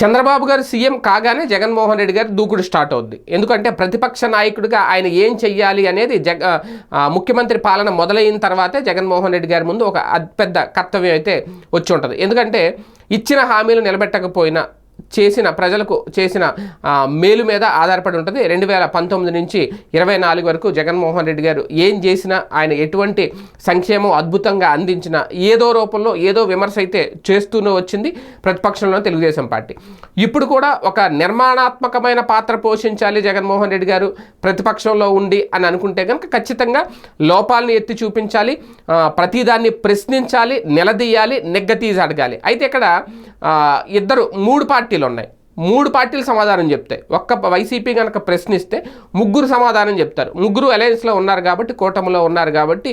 చంద్రబాబు గారు సీఎం కాగానే జగన్మోహన్ రెడ్డి గారు దూకుడు స్టార్ట్ అవుద్ది. ఎందుకంటే ప్రతిపక్ష నాయకుడిగా ఆయన ఏం చెయ్యాలి అనేది జగ ముఖ్యమంత్రి పాలన మొదలైన తర్వాతే జగన్మోహన్ రెడ్డి గారి ముందు ఒక అతిపెద్ద కర్తవ్యం అయితే వచ్చి ఉంటుంది. ఎందుకంటే ఇచ్చిన హామీలు నిలబెట్టకపోయినా చేసిన ప్రజలకు చేసిన మేలు మీద ఆధారపడి ఉంటుంది. రెండు వేల పంతొమ్మిది నుంచి ఇరవై నాలుగు వరకు జగన్మోహన్ రెడ్డి గారు ఏం చేసినా ఆయన ఎటువంటి సంక్షేమం అద్భుతంగా అందించిన ఏదో రూపంలో ఏదో విమర్శ అయితే చేస్తూనే వచ్చింది ప్రతిపక్షంలో తెలుగుదేశం పార్టీ. ఇప్పుడు కూడా ఒక నిర్మాణాత్మకమైన పాత్ర పోషించాలి జగన్మోహన్ రెడ్డి గారు ప్రతిపక్షంలో ఉండి అని అనుకుంటే కనుక ఖచ్చితంగా లోపాలను ఎత్తి చూపించాలి ప్రతిదాన్ని ప్రశ్నించాలి నిలదీయాలి నెగ్గతీసి అడగాలి. అయితే ఇక్కడ ఇద్దరు మూడు పార్టీలు ఉన్నాయి. మూడు పార్టీలు సమాధానం చెప్తాయి ఒక్క వైసీపీ కనుక ప్రశ్నిస్తే ముగ్గురు సమాధానం చెప్తారు. ముగ్గురు అలయన్స్లో ఉన్నారు కాబట్టి కూటమిలో ఉన్నారు కాబట్టి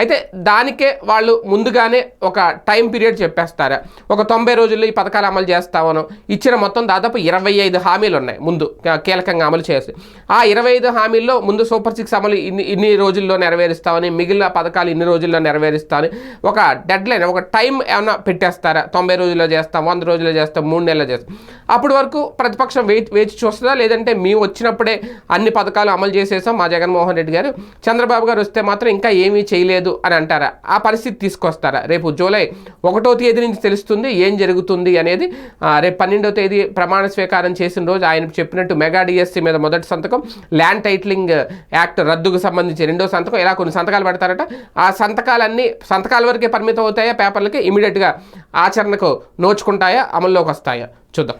అయితే దానికే వాళ్ళు ముందుగానే ఒక టైం పీరియడ్ చెప్పేస్తారా. ఒక తొంభై రోజుల్లో ఈ పథకాలు అమలు చేస్తామను ఇచ్చిన మొత్తం దాదాపు ఇరవై ఐదు హామీలు ఉన్నాయి ముందు కీలకంగా అమలు చేసి. ఆ ఇరవై ఐదు హామీల్లో ముందు సూపర్ సిక్స్ అమలు ఇన్ని ఇన్ని రోజుల్లో నెరవేరుస్తామని మిగిలిన పథకాలు ఇన్ని రోజుల్లో నెరవేరుస్తామని ఒక డెడ్ లైన్ ఒక టైం ఏమైనా పెట్టేస్తారా? తొంభై రోజుల్లో చేస్తాం వంద రోజుల్లో చేస్తాం మూడు నెలలు చేస్తాం. అప్పటి వరకు ప్రతిపక్షం వేచి వేచి చూస్తుందా? లేదంటే మేము వచ్చినప్పుడే అన్ని పథకాలు అమలు చేసేసాం మా జగన్మోహన్ రెడ్డి గారు. చంద్రబాబు గారు వస్తే మాత్రం ఇంకా ఏమీ చేయలేదు. అని అంటారా? ఆ పరిస్థితి తీసుకొస్తారా? రేపు జూలై ఒకటో తేదీ నుంచి తెలుస్తుంది ఏం జరుగుతుంది అనేది రేపు పన్నెండో తేదీ ప్రమాణ స్వీకారం చేసిన రోజు ఆయన చెప్పినట్టు మెగా డిఎస్సీ మీద మొదటి సంతకం ల్యాండ్ టైటిలింగ్ యాక్ట్ రద్దుకు సంబంధించి రెండో సంతకం ఇలా కొన్ని సంతకాలు పెడతారట. ఆ సంతకాలన్నీ సంతకాల వరకే పరిమితం అవుతాయా? పేపర్లకి ఇమీడియట్గా ఆచరణకు నోచుకుంటాయా? అమల్లోకి వస్తాయా? చూద్దాం.